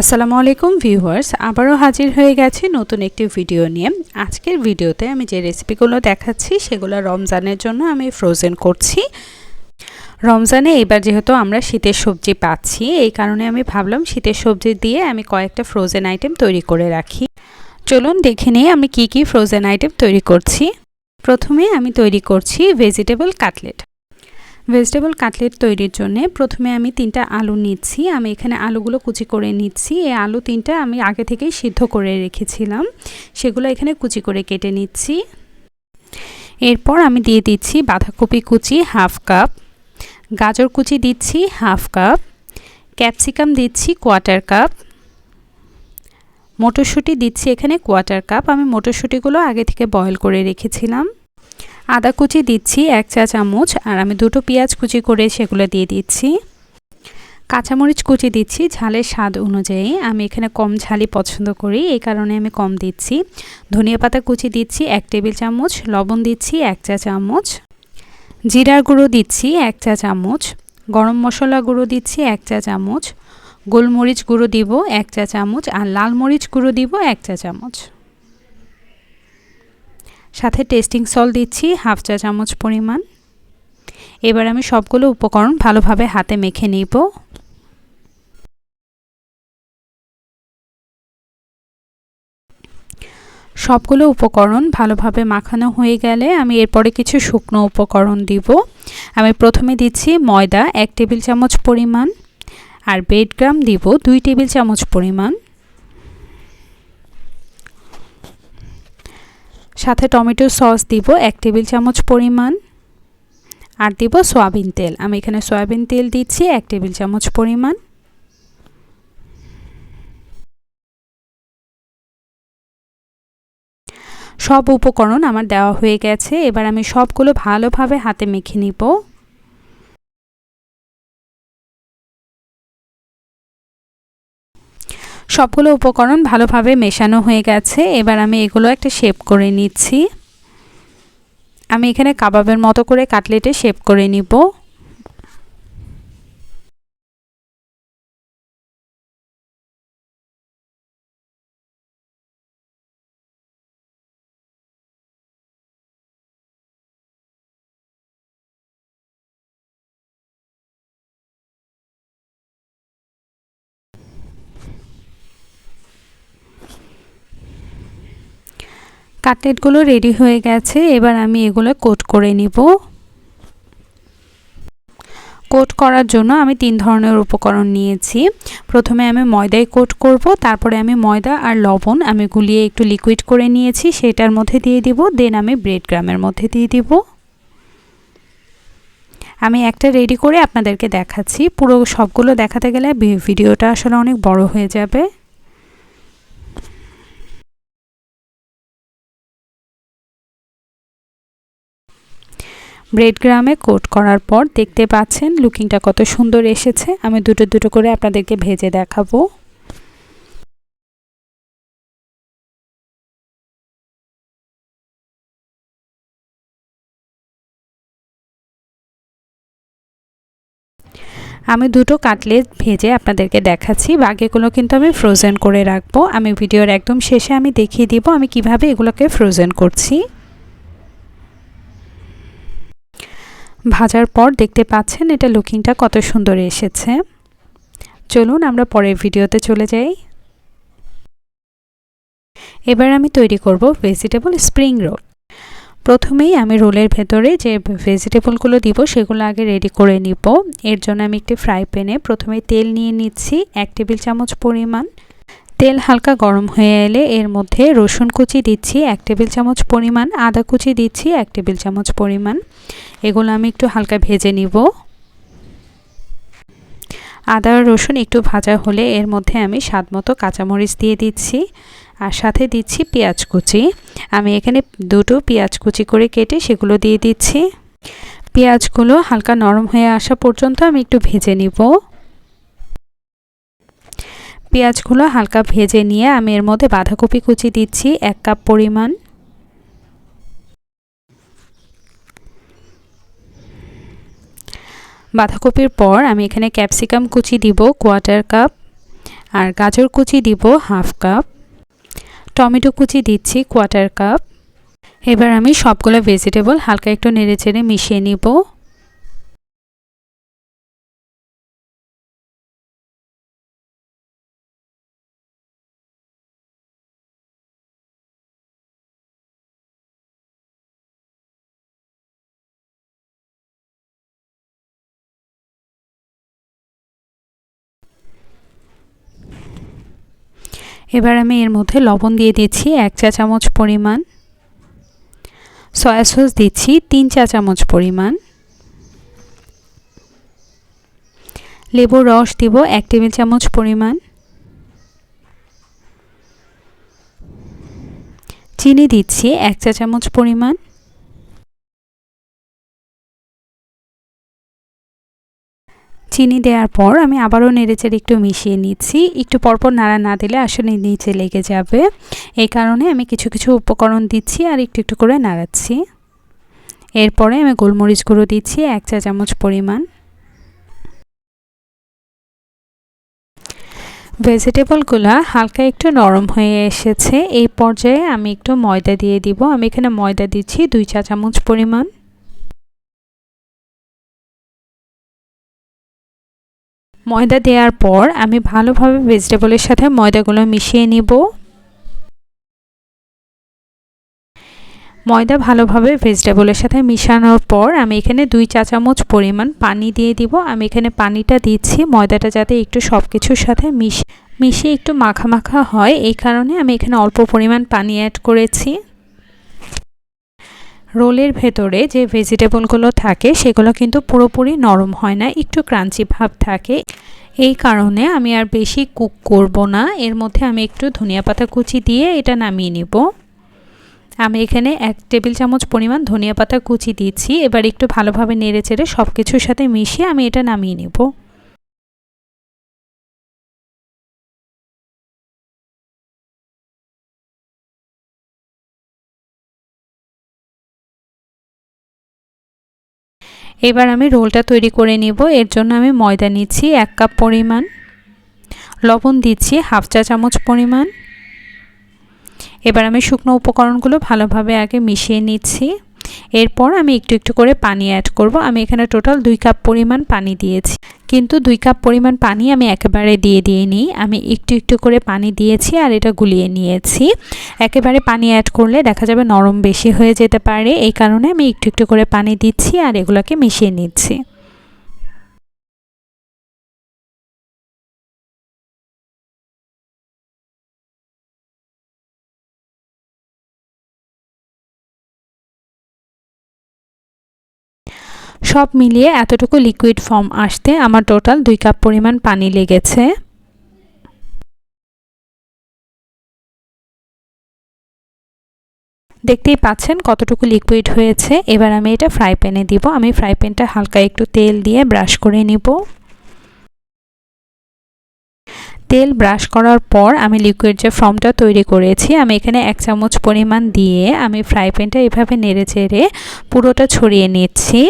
আসসালামু আলাইকুম ভিউয়ার্স, আবারও হাজির হয়ে গেছি নতুন একটি ভিডিও নিয়ে। আজকের ভিডিওতে আমি যে রেসিপিগুলো দেখাচ্ছি, সেগুলো রমজানের জন্য আমি ফ্রোজেন করছি। রমজানে এবার যেহেতু আমরা শীতের সবজি পাচ্ছি, এই কারণে আমি ভাবলাম শীতের সবজি দিয়ে আমি কয়েকটা ফ্রোজেন আইটেম তৈরি করে রাখি। চলুন দেখে নিয়ে আমি কি কি ফ্রোজেন আইটেম তৈরি করছি। প্রথমে আমি তৈরি করছি ভেজিটেবল কাটলেট ভেজিটেবল কাটলেট তৈরির জন্য প্রথমে আমি তিনটা আলু নিচ্ছি। আমি এখানে আলুগুলো কুচি করে নিচ্ছি। এই আলু তিনটা আমি আগে থেকেই সিদ্ধ করে রেখেছিলাম। সেগুলো এখানে কুচি করে কেটে নিচ্ছি। এরপর আমি দিয়ে দিচ্ছি বাঁধাকপি কুচি হাফ কাপ। গাজর কুচি দিচ্ছি হাফ কাপ। ক্যাপসিকাম দিচ্ছি কোয়ার্টার কাপ। মটরশুঁটি দিচ্ছি এখানে কোয়ার্টার কাপ। আমি মটরশুঁটিগুলো আগে থেকে বয়ল করে রেখেছিলাম। আদা কুচি দিচ্ছি, এক চা চামচ, আর আমি দুটো পেঁয়াজ কুচি করে সেগুলো দিয়ে দিচ্ছি। কাঁচামরিচ কুচি দিচ্ছি, ঝালের স্বাদ অনুযায়ী। আমি এখানে কম ঝালই পছন্দ করি, এই কারণে আমি কম দিচ্ছি। ধনিয়া পাতা কুচি দিচ্ছি, এক টেবিল চামচ। লবণ দিচ্ছি, এক চা চামচ। জিরার গুঁড়ো দিচ্ছি, এক চা চামচ। গরম মশলা গুঁড়ো দিচ্ছি, এক চা চামচ। গোলমরিচ গুঁড়ো দিব, এক চা চামচ। আর লাল মরিচ গুঁড়ো দিব, এক চা চামচ। সাথে টেস্টিং সল দিচ্ছি, হাফ চা চামচ পরিমাণ। এবার আমি সবগুলো উপকরণ ভালোভাবে হাতে মেখে নিব। সবগুলো উপকরণ ভালোভাবে মাখানো হয়ে গেলে আমি এরপরে কিছু শুকনো উপকরণ দিব। আমি প্রথমে দিচ্ছি ময়দা, এক টেবিল চামচ পরিমাণ, আর বেড গ্রাম দিব দুই টেবিল চামচ পরিমাণ। সাথে টমেটো সস দিব এক টেবিল চামচ পরিমাণ। আর দিব সয়াবিন তেল। আমি এখানে সয়াবিন তেল দিচ্ছি, এক টেবিল চামচ পরিমাণ। সব উপকরণ আমার দেওয়া হয়ে গেছে। এবার আমি সবগুলো ভালোভাবে হাতে মেখে নিব। সবগুলো উপকরণ ভালোভাবে মেশানো হয়ে গেছে। এবার আমি এগুলো একটা শেপ করে নিচ্ছি। আমি এখানে কাবাবের মতো করে কাটলেটে শেপ করে নিব। কাটলেটগুলো রেডি হয়ে গেছে, এবার আমি এগুলো কোট করে নিব। কোট করার জন্য আমি তিন ধরনের উপকরণ নিয়েছি। প্রথমে আমি ময়দায় কোট করব, তারপরে আমি ময়দা আর লবণ আমি গুলিয়ে একটু লিকুইড করে নিয়েছি, সেটার মধ্যে দিয়ে দিব দেন আমি ব্রেড গ্রামের মধ্যে দিয়ে দিব। আমি একটা রেডি করে আপনাদেরকে দেখাচ্ছি, পুরো সবগুলো দেখাতে গেলে ভিডিওটা আসলে অনেক বড় হয়ে যাবে। ব্রেড গ্রামে কোট করার পর দেখতে পাচ্ছেন লুকিংটা কত সুন্দর এসেছে। আমি দুটো দুটো করে আপনাদেরকে ভেজে দেখাবো। আমি দুটো কাটলেট ভেজে আপনাদেরকে দেখাচ্ছি। বাকিগুলো কিন্তু আমি ফ্রোজেন করে রাখব। আমি ভিডিওর একদম শেষে আমি দেখিয়ে দিব আমি কীভাবে এগুলোকে ফ্রোজেন করছি। ভাজার পর দেখতে পাচ্ছেন এটা লুকিংটা কত সুন্দর এসেছে। চলুন আমরা পরের ভিডিওতে চলে যাই। এবার আমি তৈরি করব ভেজিটেবল স্প্রিং রোল প্রথমেই আমি রোলের ভেতরে যে ভেজিটেবলগুলো দিব, সেগুলো আগে রেডি করে নিব। এর জন্য আমি একটি ফ্রাই প্যানে প্রথমে তেল নিয়ে নিচ্ছি, এক টেবিল চামচ পরিমাণ। তেল হালকা গরম হয়ে এলে এর মধ্যে রসুন কুচি দিচ্ছি, এক টেবিল চামচ পরিমাণ। আদা কুচি দিচ্ছি, এক টেবিল চামচ পরিমাণ। এগুলো আমি একটু হালকা ভেজে নিব। আদা রসুন একটু ভাজা হলে এর মধ্যে আমি স্বাদ মতো কাঁচামরিচ দিয়ে দিচ্ছি। আর সাথে দিচ্ছি পেঁয়াজ কুচি। আমি এখানে দুটো পেঁয়াজ কুচি করে কেটে সেগুলো দিয়ে দিচ্ছি। পেঁয়াজগুলো হালকা নরম হয়ে আসা পর্যন্ত আমি একটু ভেজে নিব। পেঁয়াজগুলো হালকা ভেজে নিয়ে আমি এর মধ্যে বাঁধাকপি কুচি দিচ্ছি, এক কাপ পরিমাণ। বাঁধাকপির পর আমি এখানে ক্যাপসিকাম কুচি দিব কোয়ার্টার কাপ, আর গাজর কুচি দিব, হাফ কাপ। টমেটো কুচি দিচ্ছি কোয়ার্টার কাপ। এবার আমি সবগুলো ভেজিটেবল হালকা একটু নেড়ে চেড়ে মিশিয়ে নিব। এবার আমি এর মধ্যে লবণ দিয়ে দিচ্ছি এক চা চামচ পরিমাণ। সয়া সস দিচ্ছি তিন চা চামচ পরিমাণ। লেবুর রস দিব এক টেবিল চামচ পরিমাণ। চিনি দিচ্ছি এক চা চামচ পরিমাণ। চিনি দেওয়ার পর আমি আবারও নেড়েচেড়ে একটু মিশিয়ে নিচ্ছি। একটু পরপর নাড়া না দিলে আসলে নিচে লেগে যাবে। এই কারণে আমি কিছু কিছু উপকরণ দিচ্ছি আর একটু একটু করে নাড়াচ্ছি। এরপরে আমি গোলমরিচ গুঁড়ো দিচ্ছি এক চা চামচ পরিমাণ। ভেজিটেবলগুলো হালকা একটু নরম হয়ে এসেছে। এই পর্যায়ে আমি একটু ময়দা দিয়ে দিব। আমি এখানে ময়দা দিচ্ছি দুই চা চামচ পরিমাণ। ময়দা দেওয়ার পর আমি ভালোভাবে ভেজিটেবলের সাথে ময়দাগুলো মিশিয়ে নিব। ময়দা ভালোভাবে ভেজিটেবলের সাথে মিশানোর পর আমি এখানে দুই চা চামচ পরিমাণ পানি দিয়ে দিব। আমি এখানে পানিটা দিচ্ছি, ময়দাটা যাতে একটু সব কিছুর সাথে মিশ মিশিয়ে একটু মাখা মাখা হয়। এই কারণে আমি এখানে অল্প পরিমাণ পানি অ্যাড করেছি। রোলের ভেতরে যে ভেজিটেবলগুলো থাকে, সেগুলো কিন্তু পুরোপুরি নরম হয় না, একটু ক্রাঞ্চি ভাব থাকে। এই কারণে আমি আর বেশি কুক করব না। এর মধ্যে আমি একটু ধনিয়া পাতা কুচি দিয়ে এটা নামিয়ে নিব। আমি এখানে এক টেবিল চামচ পরিমাণ ধনিয়া পাতা কুচি দিচ্ছি। এবার একটু ভালোভাবে নেড়ে চেড়ে সব কিছুর সাথে মিশিয়ে আমি এটা নামিয়ে নেব। এবার আমি রোলটা তৈরি করে নিব। এর জন্য আমি ময়দা নিচ্ছি এক কাপ পরিমাণ। লবণ দিচ্ছি হাফ চা চামচ পরিমাণ। এবার আমি শুকনো উপকরণগুলো ভালোভাবে আগে মিশিয়ে নিচ্ছি। এরপর আমি একটু একটু করে পানি অ্যাড করব। আমি এখানে টোটাল দুই কাপ পরিমাণ পানি দিয়েছি। কিন্তু দুই কাপ পরিমাণ পানি আমি একেবারে দিয়ে দিয়ে নিই আমি একটু একটু করে পানি দিয়েছি আর এটা গুলিয়ে নিয়েছি। একেবারে পানি অ্যাড করলে দেখা যাবে নরম বেশি হয়ে যেতে পারে। এই কারণে আমি একটু একটু করে পানি দিচ্ছি আর এগুলোকে মিশিয়ে নিচ্ছি। সব মিলিয়ে এতটুকু লিকুইড ফর্ম আসতে আমার টোটাল দুই কাপ পরিমাণ পানি লেগেছে। দেখতেই পাচ্ছেন কতটুকু লিকুইড হয়েছে। এবার আমি এটা ফ্রাই প্যানে দিব। আমি ফ্রাই প্যানটা হালকা একটু তেল দিয়ে ব্রাশ করে নিব। তেল ব্রাশ করার পর আমি লিকুইড যে ফর্মটা তৈরি করেছি, আমি এখানে এক চামচ পরিমাণ দিয়ে আমি ফ্রাই প্যানটা এভাবে নেড়ে চেড়ে পুরোটা ছড়িয়ে নিচ্ছি।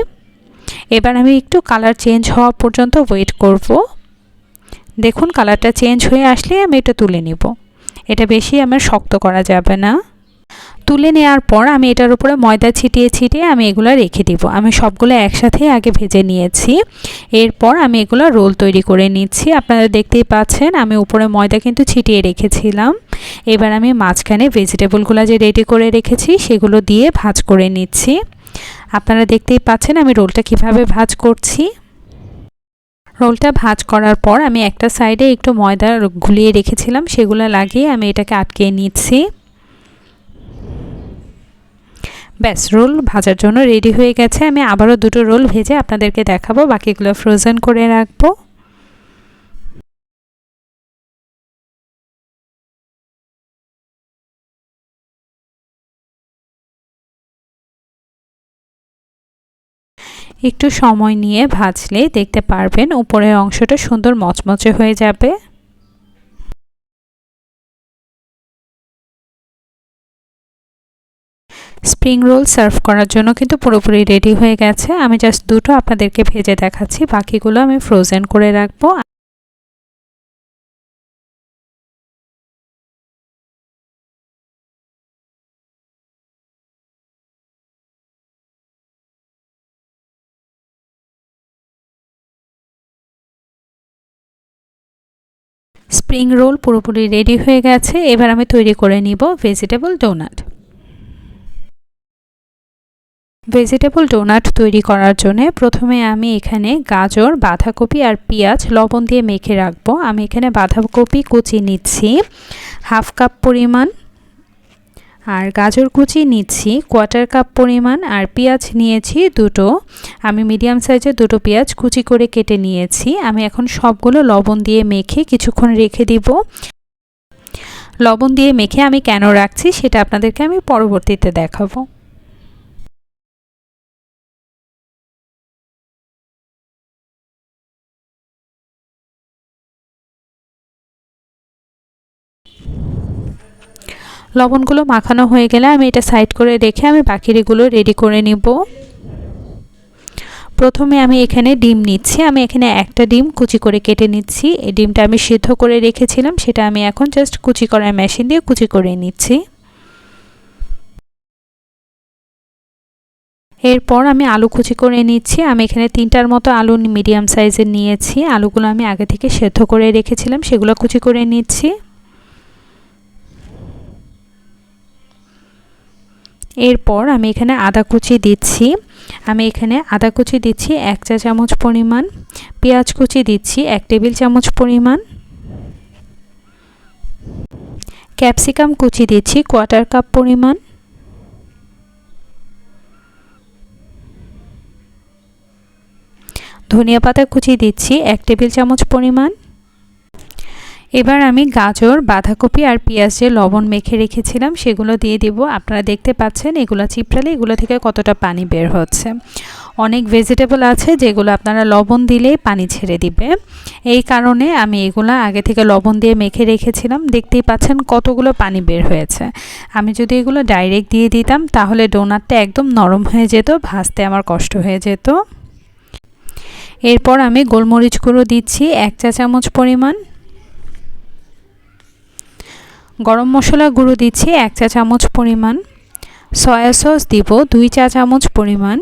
এবার আমি একটু কালার চেঞ্জ হওয়া পর্যন্ত ওয়েট করব। দেখুন কালারটা চেঞ্জ হয়ে আসলে আমি এটা তুলে নিব। এটা বেশি আমার শক্ত করা যাবে না। তুলে নেওয়ার পর আমি এটার উপরে ময়দা ছিটিয়ে ছিটিয়ে আমি এগুলো রেখে দিব। আমি সবগুলো একসাথে আগে ভেজে নিয়েছি। এরপর আমি এগুলো রোল তৈরি করে নিচ্ছি। আপনারা দেখতেই পাচ্ছেন আমি উপরে ময়দা কিন্তু ছিটিয়ে রেখেছিলাম। এবার আমি মাঝখানে ভেজিটেবলগুলো যে রেডি করে রেখেছি, সেগুলো দিয়ে ভাজ করে নিচ্ছি। আপনারা দেখতেই পাচ্ছেন আমি রোলটা কীভাবে ভাজ করছি। রোলটা ভাজ করার পর আমি একটা সাইডে একটু ময়দা গুলিয়ে রেখেছিলাম, সেগুলো লাগিয়ে আমি এটাকে আটকে নিচ্ছি। ব্যাস, রোল ভাজার জন্য রেডি হয়ে গেছে। আমি আবারও দুটো রোল ভেজে আপনাদেরকে দেখাবো, বাকিগুলো ফ্রোজেন করে রাখব। একটু সময় নিয়ে ভাজলে দেখতে পারবেন উপরের অংশটা সুন্দর মচমচে হয়ে যাবে। স্প্রিং রোল সার্ভ করার জন্য কিন্তু পুরোপুরি রেডি হয়ে গেছে। আমি জাস্ট দুটো আপনাদেরকে ভেজে দেখাচ্ছি। বাকিগুলো আমি ফ্রোজেন করে রাখব। স্প্রিং রোল পুরোপুরি রেডি হয়ে গেছে। এবার আমি তৈরি করে নিব ভেজিটেবল ডোনাট। ভেজিটেবল ডোনাট তৈরি করার জন্য প্রথমে আমি এখানে গাজর, বাঁধাকপি আর পেঁয়াজ লবণ দিয়ে মেখে রাখব। আমি এখানে বাঁধাকপি কুচি নিচ্ছি। হাফ কাপ পরিমাণ আর গাজর কুচি নিচ্ছি কোয়ার্টার কাপ পরিমাণ, আর পেঁয়াজ নিয়েছি দুটো। আমি মিডিয়াম সাইজের দুটো পেঁয়াজ কুচি করে কেটে নিয়েছি। আমি এখন সবগুলো লবণ দিয়ে মেখে কিছুক্ষণ রেখে দিব। লবণ দিয়ে মেখে আমি কেন রাখছি সেটা আপনাদেরকে আমি পরবর্তীতে দেখাবো। লবণগুলো মাখানো হয়ে গেলে আমি এটা সাইড করে রেখে আমি বাকিরিগুলো রেডি করে নিব। প্রথমে আমি এখানে ডিম নিচ্ছি। আমি এখানে একটা ডিম কুচি করে কেটে নিচ্ছি। এই ডিমটা আমি সিদ্ধ করে রেখেছিলাম, সেটা আমি এখন জাস্ট কুচি করার মেশিন দিয়ে কুচি করে নিচ্ছি। এরপর আমি আলু কুচি করে নিচ্ছি। আমি এখানে তিনটার মতো আলু মিডিয়াম সাইজের নিয়েছি। আলুগুলো আমি আগে থেকে সেদ্ধ করে রেখেছিলাম, সেগুলো কুচি করে নিচ্ছি। এরপর আমি এখানে আদা কুচি দিচ্ছি। আমি এখানে আদা কুচি দিচ্ছি এক চা চামচ পরিমাণ। পেঁয়াজ কুচি দিচ্ছি এক টেবিল চামচ পরিমাণ। ক্যাপসিকাম কুচি দিচ্ছি কোয়ার্টার কাপ পরিমাণ। ধনিয়া পাতা কুচি দিচ্ছি এক টেবিল চামচ পরিমাণ। এবার আমি গাজর, বাঁধাকপি আর পেঁয়াজ যে লবণ মেখে রেখেছিলাম, সেগুলো দিয়ে দিব। আপনারা দেখতে পাচ্ছেন, এগুলো চিপড়ালে এগুলো থেকে কতটা পানি বের হচ্ছে। অনেক ভেজিটেবল আছে যেগুলো আপনারা লবণ দিলেই পানি ছেড়ে দিবে। এই কারণে আমি এগুলো আগে থেকে লবণ দিয়ে মেখে রেখেছিলাম। দেখতেই পাচ্ছেন কতগুলো পানি বের হয়েছে। আমি যদি এগুলো ডাইরেক্ট দিয়ে দিতাম, তাহলে ডোনাটটা একদম নরম হয়ে যেত, ভাজতে আমার কষ্ট হয়ে যেত। এরপর আমি গোলমরিচ গুঁড়ো দিচ্ছি, এক চা চামচ পরিমাণ। গরম মশলা গুঁড়ো দিচ্ছি এক চা চামচ পরিমাণ। সয়া সস দিব দুই চা চামচ পরিমাণ।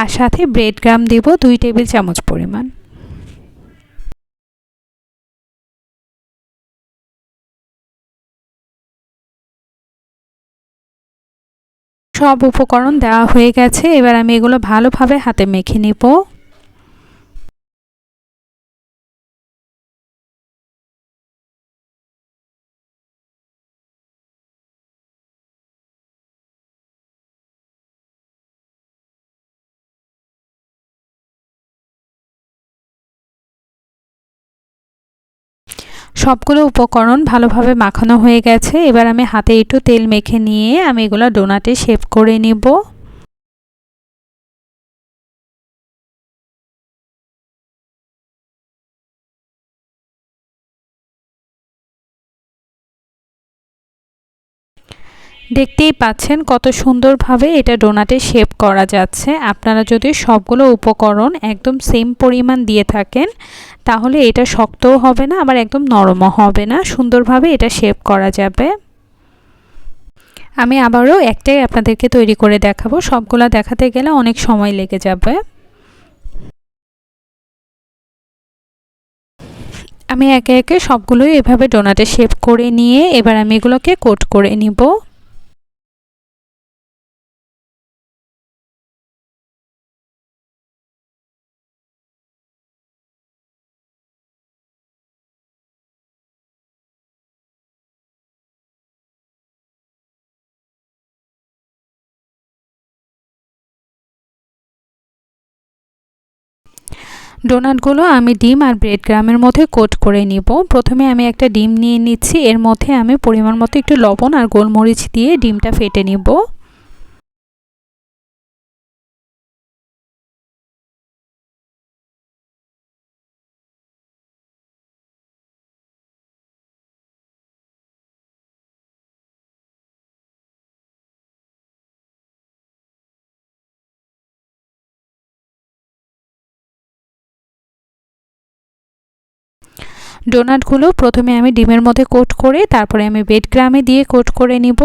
আর সাথে ব্রেড গ্রাম দিব দুই টেবিল চামচ পরিমাণ। সব উপকরণ দেওয়া হয়ে গেছে। এবার আমি এগুলো ভালোভাবে হাতে মেখে নিব। সবগুলো উপকরণ ভালোভাবে মাখানো হয়ে গেছে। এবার আমি হাতে একটু তেল মেখে নিয়ে আমি এগুলো ডোনাটে শেপ করে নিব। দেখতেই পাচ্ছেন কত সুন্দরভাবে এটা ডোনাটে শেপ করা যাচ্ছে। আপনারা যদি সবগুলো উপকরণ একদম সেম পরিমাণ দিয়ে থাকেন তাহলে এটা শক্তও হবে না, আবার একদম নরমও হবে না। সুন্দরভাবে এটা শেপ করা যাবে। আমি আবারও একটাই আপনাদেরকে তৈরি করে দেখাবো। সবগুলো দেখাতে গেলে অনেক সময় লেগে যাবে। আমি একে একে সবগুলোই এভাবে ডোনাটে শেপ করে নিয়ে এবার আমি এগুলোকে কোট করে নিব। ডোনাটগুলো আমি ডিম আর ব্রেড গ্রামের মধ্যে কোট করে নিব। প্রথমে আমি একটা ডিম নিয়ে নিচ্ছি। এর মধ্যে আমি পরিমাণ মতো একটু লবণ আর গোলমরিচ দিয়ে ডিমটা ফেটে নিব। ডোনাটগুলো প্রথমে আমি ডিমের মধ্যে কোট করে, তারপরে আমি বেড গ্রামে দিয়ে কোট করে নিব।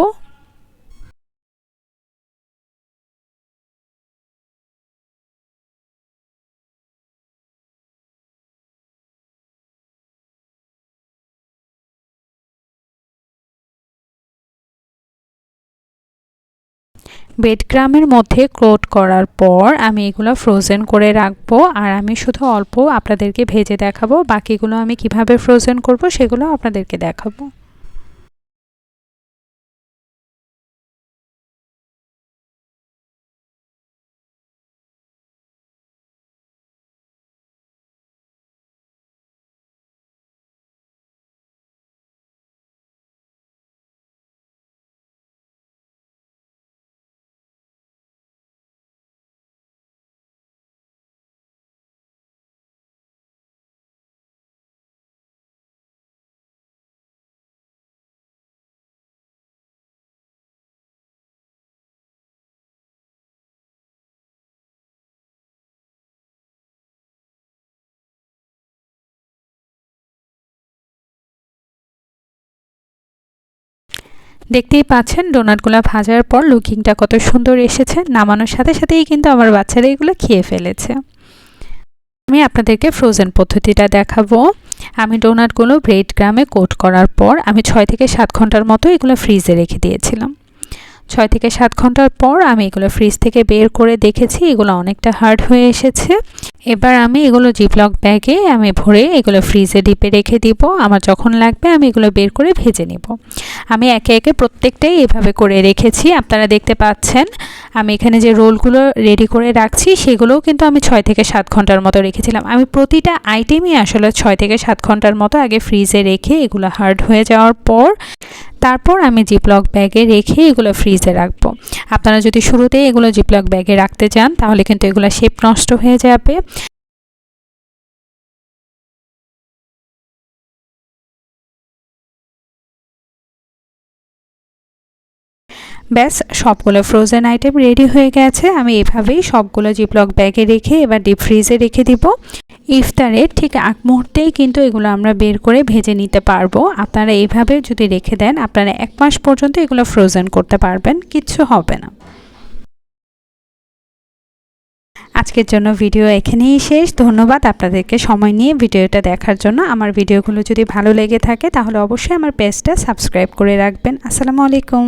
বেড গ্রামের মধ্যে কোট করার পর আমি এগুলো ফ্রোজেন করে রাখব। আর আমি শুধু অল্প আপনাদেরকে ভেজে দেখাবো। বাকিগুলো আমি কীভাবে ফ্রোজেন করব সেগুলো আপনাদেরকে দেখাবো। দেখতেই পাচ্ছেন ডোনাটগুলো ভাজার পর লুকিংটা কত সুন্দর এসেছে। নামানোর সাথে সাথেই কিন্তু আমার বাচ্চারা এগুলো খেয়ে ফেলেছে। আমি আপনাদেরকে ফ্রোজেন পদ্ধতিটা দেখাবো। আমি ডোনাটগুলো ব্রেড গ্রামে কোট করার পর আমি ছয় থেকে সাত ঘণ্টার মতো এগুলো ফ্রিজে রেখে দিয়েছিলাম। ছয় থেকে সাত ঘণ্টার পর আমি এগুলো ফ্রিজ থেকে বের করে দেখেছি, এগুলো অনেকটা হার্ড হয়ে এসেছে। এবার আমি এগুলো জিপলক ব্যাগে আমি ভরে এগুলো ফ্রিজে ডিপে রেখে দিব। আমার যখন লাগবে আমি এগুলো বের করে ভেজে নিব। আমি একে একে প্রত্যেকটাই এভাবে করে রেখেছি, আপনারা দেখতে পাচ্ছেন। আমি এখানে যে রোলগুলো রেডি করে রাখছি, সেগুলোও কিন্তু আমি ছয় থেকে সাত ঘণ্টার মতো রেখেছিলাম। আমি প্রতিটা আইটেমই আসলে ছয় থেকে সাত ঘণ্টার মতো আগে ফ্রিজে রেখে এগুলো হার্ড হয়ে যাওয়ার পর তারপর আমি জিপলক ব্যাগে রেখে এগুলো ফ্রিজে রাখব। আপনারা যদি শুরুতেই এগুলো জিপলক ব্যাগে রাখতে চান, তাহলে কিন্তু এগুলো শেপ নষ্ট হয়ে যাবে। ব্যাস, সবগুলো ফ্রোজেন আইটেম রেডি হয়ে গেছে। আমি এভাবেই সবগুলো জিপলক ব্যাগে রেখে এবার ডিপ ফ্রিজে রেখে দিব। ইফতারের ঠিক আগ মুহূর্তেই কিন্তু এগুলো আমরা বের করে ভেজে নিতে পারব। আপনারা এইভাবে যদি রেখে দেন, আপনারা এক মাস পর্যন্ত এগুলো ফ্রোজেন করতে পারবেন। কিচ্ছু হবে না। আজকের জন্য ভিডিও এখানেই শেষ। ধন্যবাদ আপনাদেরকে সময় নিয়ে ভিডিওটা দেখার জন্য। আমার ভিডিওগুলো যদি ভালো লেগে থাকে, তাহলে অবশ্যই আমার পেজটা সাবস্ক্রাইব করে রাখবেন। আসসালামু আলাইকুম।